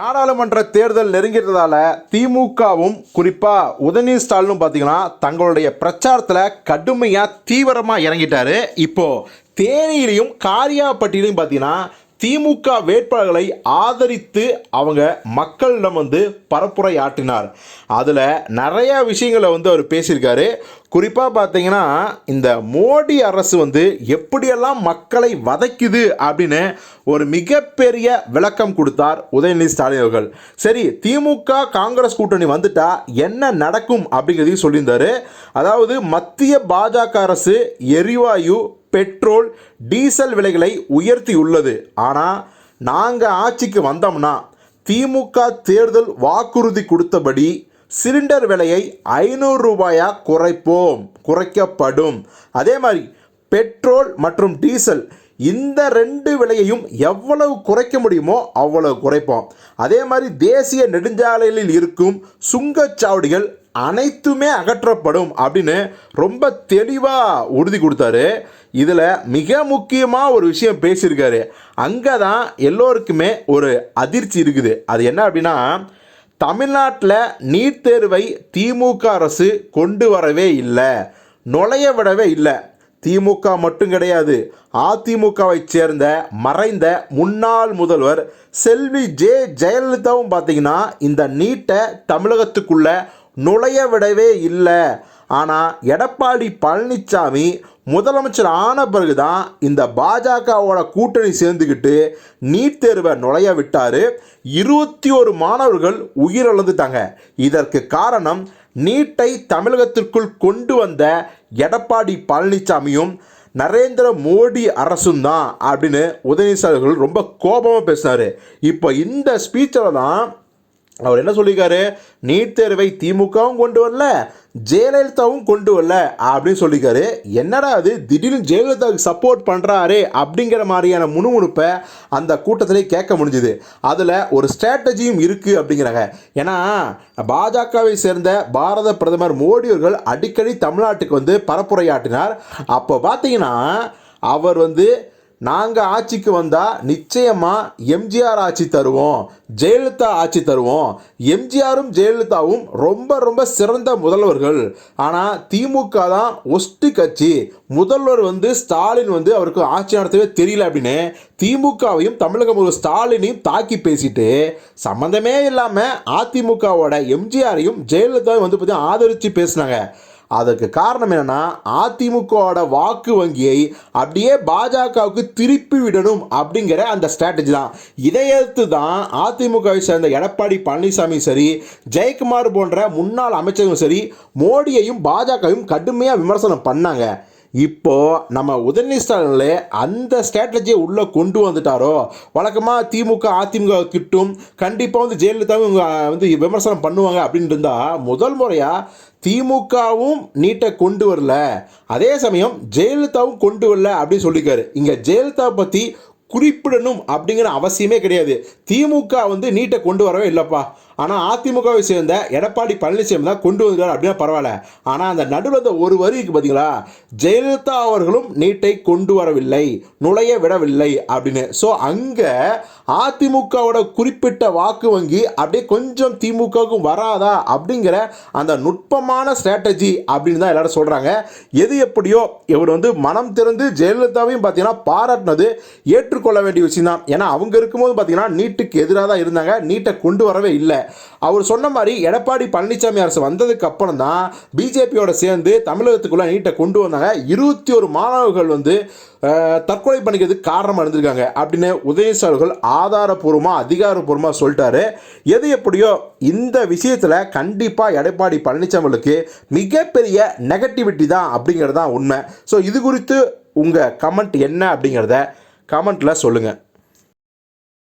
நாடாளுமன்ற தேர்தல் நெருங்கிறதால திமுகவும் குறிப்பா உதயநிதி ஸ்டாலினும் பார்த்தீங்கன்னா தங்களுடைய பிரச்சாரத்தில் கடுமையாக தீவிரமாக இறங்கிட்டாரு. இப்போ தேனியிலையும் காரியாப்பட்டியிலையும் பார்த்தீங்கன்னா திமுக வேட்பாளர்களை ஆதரித்து அவங்க மக்களிடம் வந்து பரப்புரை ஆற்றினார் அதில் நிறைய விஷயங்களை வந்து அவர் பேசியிருக்காரு. குறிப்பாக பார்த்தீங்கன்னா இந்த மோடி அரசு வந்து எப்படியெல்லாம் மக்களை வதைக்குது அப்படின்னு ஒரு மிகப்பெரிய விளக்கம் கொடுத்தார் உதயநிதி ஸ்டாலின் அவர்கள். சரி திமுக காங்கிரஸ் கூட்டணி வந்துட்டா என்ன நடக்கும் அப்படிங்கிறதையும் சொல்லியிருந்தார். அதாவது மத்திய பாஜக அரசு எரிவாயு பெட்ரோல் டீசல் விலைகளை உயர்த்தியுள்ளது. ஆனால் நாங்கள் ஆட்சிக்கு வந்தோம்னா திமுக தேர்தல் வாக்குறுதி கொடுத்தபடி சிலிண்டர் விலையை ஐநூறு ரூபாயாக குறைப்போம் குறைக்கப்படும். அதே மாதிரி பெட்ரோல் மற்றும் டீசல் இந்த ரெண்டு விலையையும் எவ்வளவு குறைக்க முடியுமோ அவ்வளவு குறைப்போம். அதே மாதிரி தேசிய நெடுஞ்சாலைகளில் இருக்கும் சுங்கச்சாவடிகள் அனைத்துமே அகற்றப்படும் அப்படின்னு ரொம்ப தெளிவாக உறுதி கொடுத்தாரு. இதில் மிக முக்கியமாக ஒரு விஷயம் பேசியிருக்காரு. அங்கே தான் எல்லோருக்குமே ஒரு அதிர்ச்சி இருக்குது. அது என்ன அப்படின்னா தமிழ்நாட்டில் நீட் தேர்வை திமுக அரசு கொண்டு வரவே இல்லை. நுழைய விடவே இல்லை. திமுக மட்டும் கிடையாது. அதிமுகவை சேர்ந்த மறைந்த முன்னாள் முதல்வர் செல்வி ஜே ஜெயலலிதாவும் பார்த்தீங்கன்னா இந்த நீட்டை தமிழகத்துக்குள்ள நுழைய விடவே இல்லை. ஆனால் எடப்பாடி பழனிசாமி முதலமைச்சர் ஆன பிறகு தான் இந்த பாஜகவோட கூட்டணி சேர்ந்துக்கிட்டு நீட் தேர்வை நுழைய விட்டார். இருபத்தி ஒரு மாணவர்கள் உயிரிழந்துட்டாங்க. இதற்கு காரணம் நீட்டை தமிழகத்திற்குள் கொண்டு வந்த எடப்பாடி பழனிசாமியும் நரேந்திர மோடி அரசும் தான் அப்படின்னு உதயநிதி அவர்கள் ரொம்ப கோபமாக பேசினார். இப்போ இந்த ஸ்பீச்சில் தான் அவர் என்ன சொல்லியிருக்காரு? நீட் தேர்வை திமுகவும் கொண்டு வரல ஜெயலலிதாவும் கொண்டு வரல அப்படின்னு சொல்லியிருக்காரு. என்னடா அது? திடீர்னு ஜெயலலிதாவுக்கு சப்போர்ட் பண்ணுறாரு அப்படிங்கிற மாதிரியான முணுமுணுப்பை அந்த கூட்டத்திலே கேட்க முடிஞ்சுது. அதில் ஒரு ஸ்ட்ராட்டஜியும் இருக்குது அப்படிங்கிறாங்க. ஏன்னா பாஜகவை சேர்ந்த பாரத பிரதமர் மோடி அவர்கள் அடிக்கடி தமிழ்நாட்டுக்கு வந்து பரப்புரையாற்றினார். அப்போ பார்த்தீங்கன்னா அவர் வந்து நாங்கள் ஆட்சிக்கு வந்தால் நிச்சயமாக எம்ஜிஆர் ஆட்சி தருவோம் ஜெயலலிதா ஆட்சி தருவோம். எம்ஜிஆரும் ஜெயலலிதாவும் ரொம்ப ரொம்ப சிறந்த முதல்வர்கள். ஆனால் திமுக தான் ஒஸ்ட்டு கட்சி. முதல்வர் வந்து ஸ்டாலின் வந்து அவருக்கு ஆட்சி நடத்தவே தெரியல அப்படின்னு திமுகவையும் தமிழக முதல்வர் ஸ்டாலினையும் தாக்கி பேசிட்டு சம்மந்தமே இல்லாமல் அதிமுகவோட எம்ஜிஆரையும் ஜெயலலிதாவையும் வந்து பார்த்தீங்கன்னா ஆதரித்து பேசினாங்க. அதற்கு காரணம் என்னன்னா அதிமுகவோட வாக்கு வங்கியை அப்படியே பாஜகவுக்கு திருப்பி விடணும் அப்படிங்கிற அந்த ஸ்ட்ராட்டஜி தான். இதை எதிர்த்து தான் அதிமுகவை சேர்ந்த எடப்பாடி பழனிசாமி சரி ஜெயக்குமார் போன்ற முன்னாள் அமைச்சரும் சரி மோடியையும் பாஜகவையும் கடுமையாக விமர்சனம் பண்ணாங்க. இப்போது நம்ம உதயநிதி அந்த ஸ்ட்ராட்டஜியை உள்ளே கொண்டு வந்துட்டாரோ? வழக்கமாக திமுக அதிமுக கிட்டும் கண்டிப்பாக வந்து ஜெயலலிதாவும் இவங்க வந்து விமர்சனம் பண்ணுவாங்க அப்படின்னு இருந்தால் முதல் முறையாக திமுகவும் நீட்டை கொண்டு வரல. அதே சமயம் ஜெயலலிதாவும் கொண்டு வரல அப்படின்னு சொல்லியிருக்காரு. இங்கே ஜெயலலிதா பற்றி குறிப்பிடணும் அப்படிங்கிற அவசியமே கிடையாது. திமுக வந்து நீட்டை கொண்டு வரவே இல்லைப்பா. ஆனால் அதிமுகவை சேர்ந்த எடப்பாடி பழனிசாமி தான் கொண்டு வந்தார் அப்படின்னா பரவாயில்ல. ஆனால் அந்த நடுவில் அந்த ஒரு வரிக்கு பார்த்தீங்களா ஜெயலலிதா அவர்களும் நீட்டை கொண்டு வரவில்லை நுழைய விடவில்லை அப்படின்னு. ஸோ அங்கே அதிமுகவோட குறிப்பிட்ட வாக்கு வங்கி அப்படியே கொஞ்சம் திமுகவுக்கும் வராதா அப்படிங்கிற அந்த நுட்பமான ஸ்ட்ராட்டஜி அப்படின்னு தான் எல்லாரும் சொல்கிறாங்க எது எப்படியோ இவர் வந்து மனம் திறந்து ஜெயலலிதாவையும் பார்த்தீங்கன்னா பாராட்டினது ஏற்றுக்கொள்ள வேண்டிய விஷயம் தான் ஏன்னா அவங்க இருக்கும்போது பார்த்தீங்கன்னா நீட்டுக்கு எதிராக தான் இருந்தாங்க நீட்டை கொண்டு வரவே இல்லை. அவர் சொன்ன மாதிரி எடப்பாடி பழனிசாமி அரசு வந்ததுக்கு அப்புறம் தான் பிஜேபியோட சேர்ந்து தமிழகத்துக்குள்ள நீட்டை கொண்டு வந்தாங்க. இருபத்தி ஒரு மாணவர்கள் வந்து தற்கொலை பண்ணிக்கிறதுக்கு காரணமாக இருந்திருக்காங்க அப்படின்னு உதயநிதி அவர்கள் ஆதாரப்பூர்வமாக அதிகாரப்பூர்வமாக சொல்லிட்டாரு. எது எப்படியோ இந்த விஷயத்தில் கண்டிப்பாக எடப்பாடி பழனிசாமிகளுக்கு மிகப்பெரிய நெகட்டிவிட்டி தான் அப்படிங்கிறது தான் உண்மை. ஸோ இது குறித்து உங்கள் கமெண்ட் என்ன அப்படிங்கிறத கமெண்ட்டில் சொல்லுங்கள்